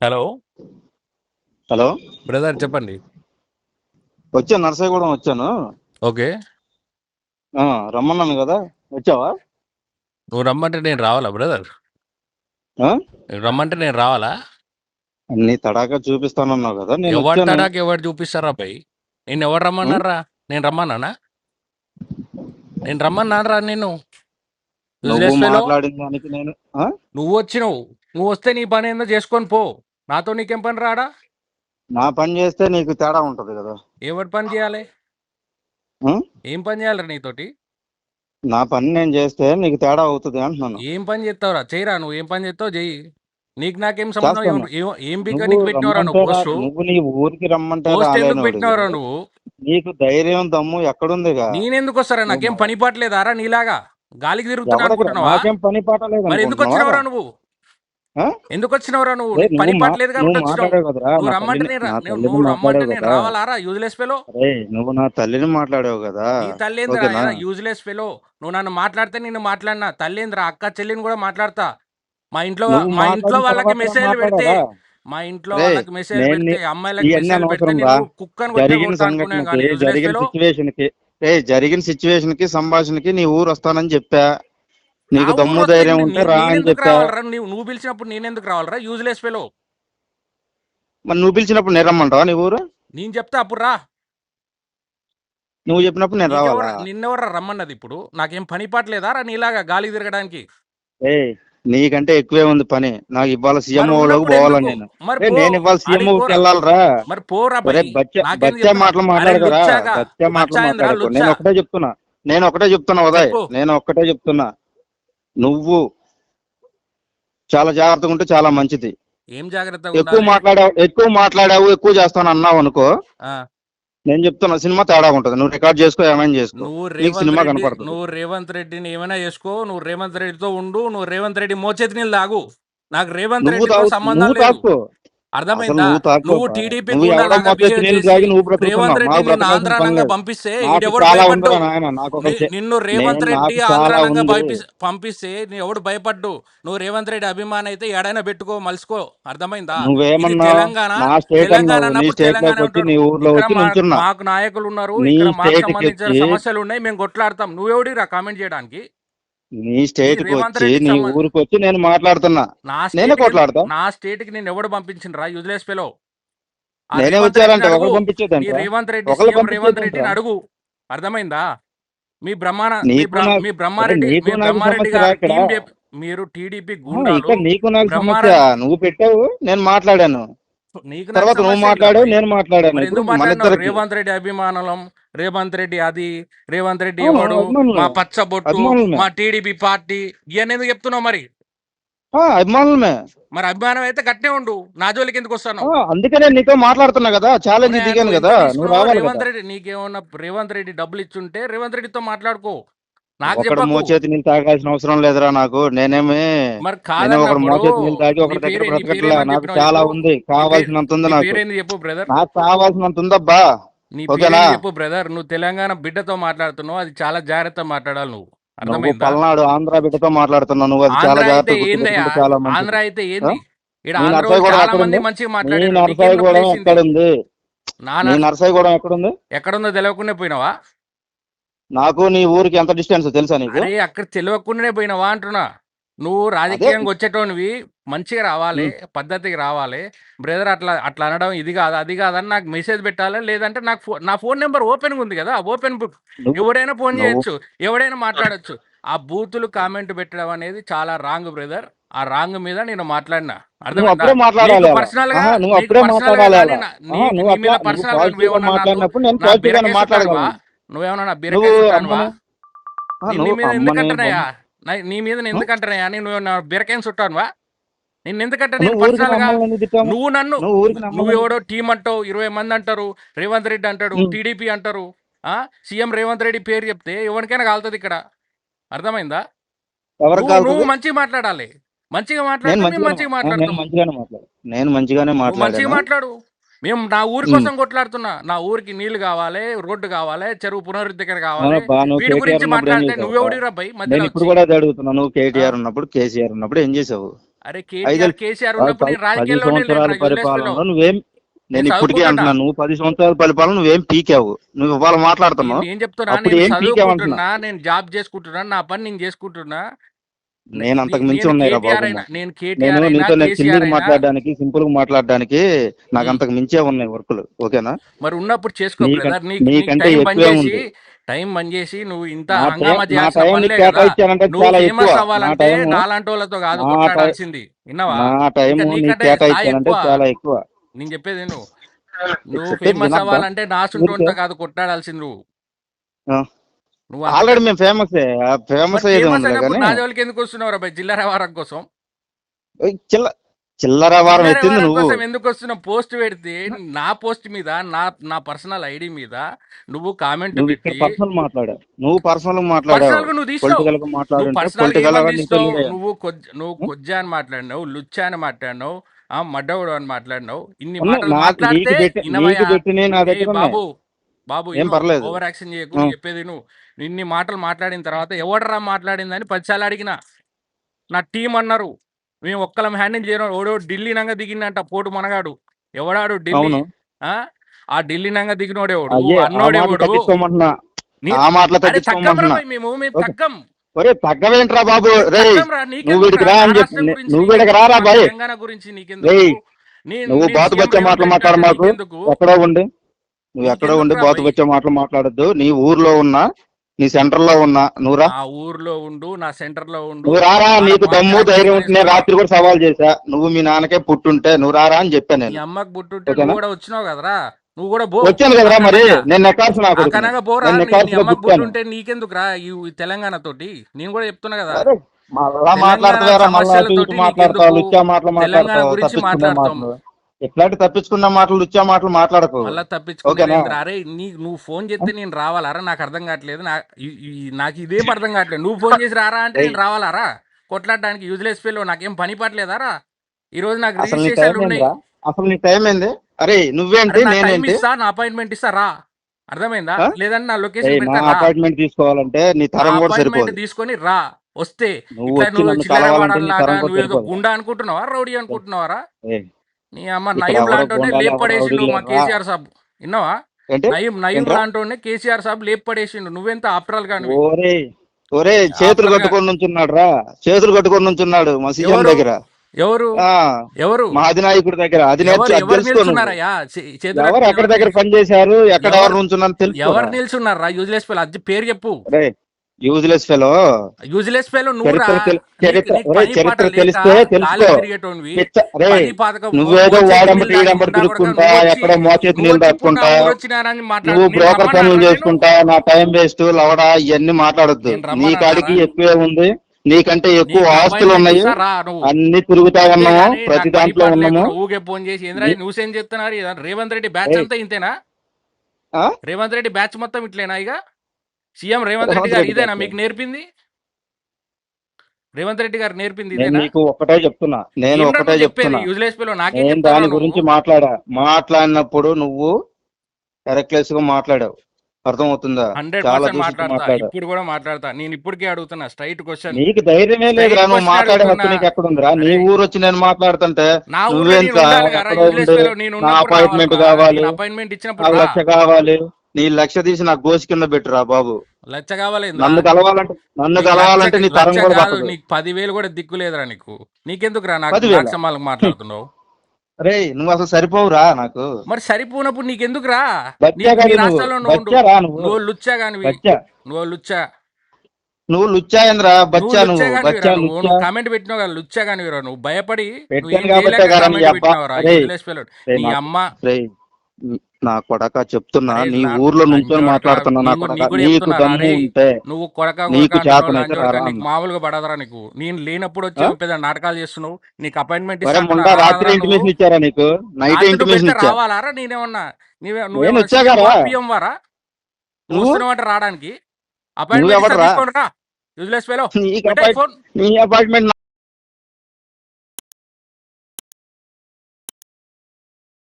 Hello hello brother చెప్పండి. వచ్చాను నర్సాయిగూడెం వచ్చాను. ఓకే. ఆ, రమ్మన్నాను కదా వచ్చావా? నువ్వు రమ్మంటే నేను రావాలా బ్రదర్? ఆ? రమ్మంటే నేను రావాలా? నీ తడాకా చూపిస్తానన్నావు కదా నేను ఎవరు తడాకి ఎవరు చూపిస్తారా పై నేను ఎవరు రమ్మన్నారా నేను రమ్మన్నానా? నేను రమ్మన్నారా నేను? నువ్వు వచ్చినావు. నువ్వు వస్తే నీ పని ఏందో చేసుకొని పో. నాతో నీకేం పని రాడా? నా పని చేస్తే నీకు తేడా ఉంటది కదా. ఎవరి పని చేయాలి? ఏం పని చేయాలి నీతోటి? నా పని నేను చేస్తే నీకు తేడా అవుతుంది అంటున్నాను. ఏం పని చేస్తావురా? చేయరా నువ్వు ఏం పని చేస్తావు చెయ్యి. నీకు నాకేం సంబంధం. ఏం- నీకు పెట్టినవరా నువ్వు పోస్ట్? నీ ఊరికి రమ్మంటే. పెట్టినవరా నువ్వు? నీకు ధైర్యం దమ్ము ఎక్కడుందిగా? నేనెందుకు వస్తారా? నాకేం పని పాటలేదారా నీలాగా? గాలికి తిరుగుతున్నా అనుకుంటున్నావా? మరి ఎందుకు వచ్చినవరా నువ్వు? ఎందుకు వచ్చినవరా నువ్వు? పని పాటలేదు నువ్వు రమ్మంటే రమ్మంటే నేను రావాలారా యూజ్లెస్ ఫెలో నువ్వు నా తల్లిని మాట్లాడావు కదా నీ తల్లి? ఏంద్రా యూజ్లెస్ ఫెలో నువ్వు నన్ను మాట్లాడితే నేను మాట్లాడినా? తల్లి ఏంద్రా అక్క చెల్లిని కూడా మాట్లాడతా. మా ఇంట్లో మా ఇంట్లో వాళ్ళకి మెసేజ్ పెడితే? మా ఇంట్లో వాళ్ళకి మెసేజ్ పెడితే అమ్మాయిలకి మెసేజ్ పెడితే కుక్కను కొట్టే జరిగిన సంఘటనకి జరిగిన సిచ్యువేషన్కి ఏ జరిగిన సిచ్యువేషన్కి సంభాషణకి నీ ఊరు వస్తానని చెప్పా. నీకు దమ్ము ధైర్యం ఉంటే రా అని చెప్పా నువ్వు నువ్వు పిలిచినప్పుడు నేనెందుకు రావాలరా యూజ్లెస్ ఫెలో మరి నువ్వు పిలిచినప్పుడు నేను రమ్మంటావా నీ ఊరు నేను చెప్తే అప్పుడు రా నువ్వు చెప్పినప్పుడు నేను రావాలా నిన్నెవరు రమ్మన్నది ఇప్పుడు నాకేం పని పాటలేదా రా నీలాగా గాలి తిరగడానికి ఏ నీకంటే ఎక్కువే ఉంది పని నాకు ఇవాళ సీఎం మరి లోకి ఉన్నప్పుడు పోవాలా ఎందుకు? నేను. నేను ఇవాళ సీఎం. వెళ్ళాలరా మరి పోరా. బచ్చ? మాటలు మాట్లాడకరా. బచ్చ మాటలు మాట్లాడకు. నేను ఒకటే చెప్తున్నా నేను ఒకటే చెప్తున్నా ఉదయ్. నేను ఒక్కటే చెప్తున్నా నువ్వు చాలా జాగ్రత్తగా ఉంటే చాలా మంచిది. ఏం జాగ్రత్తగా ఎక్కువ? మాట్లాడావు ఎక్కువ మాట్లాడావు ఎక్కువ చేస్తాను అన్నావు అనుకో నేను చెప్తున్నా సినిమా తేడా ఉంటది. నువ్వు రికార్డ్ చేసుకో ఏమైనా చేసుకో. నువ్వు సినిమా రెడ్డి కనపడుతుంది నువ్వు రేవంత్ రెడ్డిని ఏమైనా చేసుకో నువ్వు రేవంత్ రెడ్డితో ఉండు నువ్వు రేవంత్ రెడ్డి మోచేతి నీళ్ళు తాగు. నాకు రేవంత్ తాగు సంబంధం లేదు అర్థమైందా? నువ్వు టీడీపీ రేవంత్ ఆంధ్రానంగా లేదు. పంపిస్తే నిన్ను రేవంత్ రెడ్డి ఆంధ్రానంగా. పంపి పంపిస్తే నీ ఎవడు భయపడ్డు? నువ్వు రేవంత్ రెడ్డి అభిమాని అయితే ఎడైనా పెట్టుకో మలుసుకో. అర్థమైందా? తెలంగాణ తెలంగాణ మాకు నాయకులు ఉన్నారు ఇక్కడ మాకు సంబంధించిన సమస్యలు ఉన్నాయి మేము కొట్లాడతాం. నువ్వెవడిరా? కామెంట్ చేయడానికి. నీ స్టేట్కి రేవంత్ వచ్చి నీ ఊరికి వచ్చి నేను మాట్లాడుతున్నా. నేనే కొట్లాడతా? నా స్టేట్కి నేను ఎవడు పంపించిండ్రా? యూజ్లెస్ ఫెలో ఆ నేనే రేవంత్ వచ్చారంటే ఒకరు మీ రేవంత్ రెడ్డి రేవంత్. రెడ్డిని అడుగు. అర్థమైందా? మీ బ్రహ్మాన మీ బ్రహ్మారెడ్డి మీ బ్రహ్మారెడ్డి గారు మీరు టీడీపీ గుండాలు నీకు నాకు సమస్య. నువ్వు పెట్టావు నేను మాట్లాడాను. తర్వాత నువ్వు మాట్లాడావు. నేను మాట్లాడాను. రేవంత్ రెడ్డి అభిమానులం. రేవంత్ రెడ్డి అది రేవంత్ రెడ్డి ఎవడు. మా పచ్చబొట్టు. మా టీడీపీ పార్టీ ఇవన్నీ ఎందుకు చెప్తున్నావు మరి? అభిమానులమే. మరి అభిమానం అయితే గట్టే ఉండు. నా జోలికి ఎందుకు వస్తాను అందుకే నేను నీతో మాట్లాడుతున్నా కదా ఛాలెంజ్ దిగాను కదా రేవంత్ రెడ్డి? నీకేమన్నా రేవంత్ రెడ్డి డబ్బులు ఇచ్చుంటే రేవంత్ రెడ్డితో మాట్లాడుకో. నాకు ఒకడు మోచేతి నీళ్ళు తాగాల్సిన అవసరం లేదురా నాకు. నేనేమి మరి నేను ఒకడు మోచేతి నీళ్ళు తాగి ఒకటి దగ్గర బ్రతకట్లే? నాకు చాలా? ఉంది. కావాల్సినంత ఉంది నాకు. చెప్పు బ్రదర్? నాకు కావాల్సినంత ఉందబ్బా. నీ చెప్పు బ్రదర్? నువ్వు తెలంగాణ బిడ్డతో మాట్లాడుతున్నావు అది చాలా జాగ్రత్త మాట్లాడాలి నువ్వు. అర్థమైందా? పల్నాడు ఆంధ్ర బిడ్డతో మాట్లాడుతున్నావు నువ్వు అది చాలా జాగ్రత్త ఆంధ్ర అయితే ఏంది? నరసాయి కూడా నొప్పి ఎక్కడ వేసింది? ఉంది నా నీ నర్- నరసాయి కూడా ఎక్కడ ఉంది ఎక్కడుందో? తెలియకుండా పోయినావా? నాకు నీ ఊరికి ఎంత డిస్టెన్స్ తెలుసా నీకు? అరే అక్కడ తెలియకుండానే పోయినావా అంటున్నా. నువ్వు రాజకీయంగా వచ్చేటోనివి మంచిగా రావాలి పద్ధతికి రావాలి. బ్రదర్ అట్లా అట్లా అనడం ఇది కాదు అది కాదని నాకు మెసేజ్ పెట్టాలి? లేదంటే నాకు నా ఫోన్ నెంబర్ ఓపెన్ ఉంది కదా ఓపెన్ బుక్ ఎవడైనా ఫోన్ చేయొచ్చు ఎవడైనా మాట్లాడొచ్చు. ఆ బూతులు కామెంట్ పెట్టడం అనేది చాలా రాంగ్ బ్రదర్. ఆ రాంగ్ మీద నేను మాట్లాడినా. అలా. పర్సనల్గా ఆహా, నువ్వు నువ్వు నువ్వు నువ్వేమన్నా నా నువ్వేమన్నా నా నువ్వు నువ్వు మీద ఎందుకంటున్నాయా నా- నీ మీద నేను ఎందుకంటున్నాయా నేను నా బీరకేం చుట్టానువా? నిన్ను ఎందుకంటే నేను నువ్వు ఊరికి పర్సనల్గా నమ్మల్ని ఎందుకు తిట్టావు? నువ్వు నన్ను నువ్వు నువ్వు ఎవడో టీం అంటావు ఇరవై మంది అంటారు రేవంత్ రెడ్డి అంటాడు. టీడీపీ అంటారు ఆ? సీఎం రేవంత్ రెడ్డి పేరు చెప్తే ఎవరికైనా కాలుతుంది ఇక్కడ. అర్థమైందా? నువ్వు-? నువ్వు మంచిగా మాట్లాడాలి. మంచిగా మంచిగానే మంచిగా నేను మంచిగానే మాట్లాడు నేను మంచిగానే నువ్వు మంచిగా మాట్లాడు. మేము నా ఊరి. కోసం కొట్లాడుతున్నా. నా ఊరికి నీళ్ళు కావాలి రోడ్డు కావాలి చెరువు పునరుద్ధరణ కావాలి. వీటి కేటీఆర్ గురించి మాట్లాడితే చేసావు? నువ్వెవడిరా బై నేను మధ్యలో ఇప్పుడు వచ్చి? కూడా అదే అడుగుతున్నా. నువ్వు కేటీఆర్ ఉన్నప్పుడు కేసీఆర్ ఉన్నప్పుడు ఏం చేసావు? అరే కేసీఆర్ ఉన్నప్పుడు సంవత్సరాల పరిపాలనలో నువ్వేం నేను ఇప్పటికే అంటున్నా నువ్వు పది సంవత్సరాల పరిపాలన నువ్వేం పీకావు? నువ్వు ఇవాళ మాట్లాడుతున్నావు. నేను చెప్తున్నా? నేను జాబ్ చేసుకుంటున్నా నా పని నేను చేసుకుంటున్నా. నేను అంతకు నే- మించి అయినా నేను నీతో నేను అయినా మాట్లాడడానికి సింపుల్గా మాట్లాడడానికి నాకు అంతకు మించే ఉన్నాయి వర్కులు ఓకేనా? మరి ఉన్నప్పుడు చేసుకో నీకంటే ఎక్కువే ఉంది. టైం బంద్ చేసి నువ్వు ఇంత నా హంగామా నా చేయాల్సిన టైం నీకు పనిలే కదా. కేటాయించానంటే నువ్వు చాలా ఎక్కువ. ఫేమస్ నా అవ్వాలంటే టైం నాలాంటి వాళ్ళతో కాదు నా కొట్లాడాల్సింది. విన్నావా? నా టైం చాలా ఎక్కువ. నేను చెప్పేది నువ్వు నువ్వు ఫేమస్ అవ్వాలంటే ఊరికే. నాసుంటోంతో కాదు కొట్లాడాల్సింది నువ్వు. నువ్వు ఆల్రెడీ మేము ఫేమస్ ఫేమస్ మరి అయ్యేది ఫేమస్ ఉందిలే అయినప్పుడు కానీ నా జోలికి ఎందుకు వస్తున్నావు రా చిల్లర వారం కోసం. చిల్లర వారం ఎత్తింది నువ్వు. ఎందుకు వస్తున్నావు? పోస్ట్ పెడితే నా పోస్ట్ మీద నా నా పర్సనల్ ఐడి మీద నువ్వు కామెంట్ పర్సనల్ మాట్లాడావు నువ్వు పర్సనల్ మాట్లాడావు? నువ్వు నువ్వు కొజ్జ అని మాట్లాడినావు లుచ్చా అని మాట్లాడినావు ఆ మడ్డవుడు అని మాట్లాడినావు. ఇన్ని మాటలు మాట్లాడితే బాబు బాబు ఓవర్ యాక్షన్ చేయకు చెప్పేది నువ్వు ఇన్ని మాటలు మాట్లాడిన తర్వాత ఎవడరా మాట్లాడిందని పదిసార్లు అడిగిన. నా టీం అన్నారు. మేము ఒక్కలం హ్యాండిల్ చేయడం ఓడో ఢిల్లీ నంగా దిగిందంట పోటు మనగాడు. ఎవడాడు ఢిల్లీ? ఆ? ఢిల్లీ నంగా దిగినోడేవాడు అన్నోడేవాడు మేము మేము ఓకే. తగ్గం. ఒరే తగ్గవేంట్రా బాబు? రే నువ్వు వీడికి రా అని చెప్పి నువ్వు వీడికి రారా బాయ్? గురించి నువ్వు బాతు బచ్చే మాటలు మాట్లాడు మాకు ఎక్కడో ఉండి. నువ్వు ఎక్కడో ఉండి బాతు బచ్చే మాటలు మాట్లాడొద్దు. నీ ఊర్లో ఉన్నా నీ సెంటర్లో ఉన్నా నువ్వు రా నా ఊర్లో ఉండు నా సెంటర్లో ఉండు. నువ్వు రారా? నీకు దమ్ము ధైర్యం ఉంటే నేను రాత్రి కూడా సవాల్ చేశా. నువ్వు మీ నాన్నకే పుట్టుంటే నువ్వు రారా అని చెప్పాను నేను. అమ్మకు పుట్టుంటే నువ్వు కూడా వచ్చినావు కదరా? నువ్వు కూడా బో వచ్చాను కదరా మరి. నేను నెక్కాల్సిన అమ్మకు పుట్టుంటే నీకెందుకు రా ఈ తెలంగాణ తోటి? నేను కూడా చెప్తున్నా కదా. మళ్ళా తెలంగాణ మాట్లాడతావేరా మళ్ళా మాట్లాడతావు? మాట్లాడతావు? ఇట్లాంటి తప్పించుకున్న మాటలు లుచ్చా మాటలు మాట్లాడకు. మళ్ళా ఏందిరా? అరే నీ నువ్వు ఫోన్ చేస్తే నేను రావాలారా నాకు అర్థం కావట్లేదు. నాకు ఇదేం అర్థం కావట్లేదు. నువ్వు ఫోన్ చేసి రారా అంటే నేను రావాలారా కొట్లాడడానికి యూజ్లెస్ ఫీల్ నాకేం పని పట్లేదారా ఈ రోజు నాకు అసలు నీ టైం రిజిస్ట్రేషన్లు ఉన్నాయి. ఏందిరా? అసలు నీ టైం ఏంది? అరే నువ్వేంటి నా నేనేంటి అపాయింట్మెంట్ ఇస్తా రా. అర్థమైందా? లేదంటే నా లొకేషన్ అపాయింట్మెంట్ తీసుకోవాలంటే నీ తరం కూడా అపాయింట్మెంట్ సరిపోదు. తీసుకొని రా. వస్తే నువ్వు వచ్చి సరిపోదు. గుండా అనుకుంటున్నావా? రౌడీ అనుకుంటున్నావారా? నీ అమ్మ నయం ఎవరో లాంటి గోండాలు లేపు ఎవరో పడేసిండు రౌడీలు మా కేసీఆర్ సాబ్. విన్నావా? నయం నయం లాంటి కేసీఆర్ సాబ్ లేపు పడేసిండు. నువ్వెంత ఆఫ్టరాల్గా ఒరే చేతులు ఆఫ్టర్ కట్టుకొని నుంచున్నాడు రా చేతులు కట్టుకొని నుంచున్నాడు మా సీఎం దగ్గర. ఎవరు? ఎవరు? మా అధినాయకుడి దగ్గర. అది ఎవరు? ఎక్కడి దగ్గర నిల్చు పని చేశారు ఎక్కడ ఎవరు? తెలుసుకోరా ఎవరు నిల్చున్నారా? యూజ్లెస్ ఫెలో అది పేరు చెప్పు. యూజ్లెస్ ఫెలో యూజ్లెస్ ఫెలో నువ్వు చరిత్ర తెలిస్తే తెలుసుకో. నువ్వేదో గుండా కొడక తిరుక్కుంటా నువ్వు ఎక్కడో మోచేతి నువ్వు నీళ్ళు మాట్లాడు. నువ్వు బ్రోకర్ పనులు చేసుకుంటా నా టైం వేస్ట్ లవడా ఇవన్నీ మాట్లాడొద్దు. నీ కాడికి ఎక్కువే ఉంది. నీకంటే ఎక్కువ ఆస్తులు ఉన్నాయి. నువ్వు. అన్ని తిరుగుతా ఉన్నాము ప్రతి దాంట్లో ఉన్నాము. ఊకే ఫోన్ చేసి ఏంద్రా నీ- న్యూస్ ఏం చెప్తున్నారు రేవంత్ రెడ్డి బ్యాచ్ అంతా ఇంతేనా? ఆ? రేవంత్ రెడ్డి బ్యాచ్ మొత్తం ఇట్లేనా ఇక? సీఎం రేవంత్ రెడ్డి గారు ఇదేనా మీకు నేర్పింది? రేవంత్ రెడ్డి గారు నేర్పింది నీకు ఒకటే చెప్తున్నా. నేను ఒకటే చెప్తున్నా. యూజ్లెస్ పిలో నాకేం దాని గురించి మాట్లాడా. మాట్లాడినప్పుడు నువ్వు కరెక్ట్లెస్గా మాట్లాడావు. అర్థమవుతుందా? హండ్రెడ్ పర్సెంట్ మాట్లాడతా. ఇప్పుడు కూడా మాట్లాడతా. నేను ఇప్పటికే అడుగుతున్నా స్ట్రైట్ క్వశ్చన్. నీకు ధైర్యమే స్ట్రైట్ లేదురా నువ్వు మాట్లాడే హక్కు నీకు ఎక్కడుందిరా? నీ అరే. ఊరు వచ్చి నేను మాట్లాడుతుంటే నా నువ్వేం ఎక్కడో నా అపాయింట్మెంట్ కావాలి. అపాయింట్మెంట్ ఇచ్చినప్పుడు రా. లక్ష కావాలి. నీ లక్ష తీసి నాకు గోసి కింద పెట్టురా బాబు. లచ్చ కావాలేంద్రా నన్ను కలవాలంటే నన్ను నీకు లచ్చ కలవాలంటే నీ తరం లచ్చ కూడా నీకు పదివేలు కూడా దిక్కు లేదురా నీకు. నీకెందుకు రా నాకు సమాలకు మాట్లాడుతున్నావు? రే నువ్వు అసలు సరిపోవురా నాకు. మరి సరిపోనప్పుడు నీకెందుకు రా నువ్వు. లుచ్చా బచ్చా? నువ్వు లుచ్చా? నువ్వు లుచ్చాయంద్రా నువ్వు బచ్చా లుచ్చా నువ్వు? బచ్చా నువ్వు లుచ్చా? కామెంట్ పెట్టినావు కదా లుచ్చా కానివిరా నువ్వు భయపడి నీ అమ్మ నా కొడక చెప్తున్నా నీ ఊర్లో నుంచొని లంచోడక మాట్లాడుతున్నా నా నీకు కొడక. నీకు దమ్ము ఉంటే నువ్వు కొడక నీకు చేతనైతే మామూలుగా పడదరా నీకు. నేను లేనప్పుడు వచ్చి? పెద్ద నాటకాలు చేస్తున్నావు నీకు అపాయింట్మెంట్ ఇస్తా రాత్రి నువ్వు? ఇంటిమేషన్ ఇచ్చారా నీకు? నైట్ నువ్వు ఇంటిమేషన్ పెడితే ఇచ్చా? రావాలారా నేనేమన్నా? నీవే నువ్వేమన్నా వచ్చాగా పిఎం వారా? నువ్వు నువ్వు? రావడానికి? అపాయింట్మెంట్ రా. యూజ్లెస్ ఫెలో నీ అపాయింట్మెంట్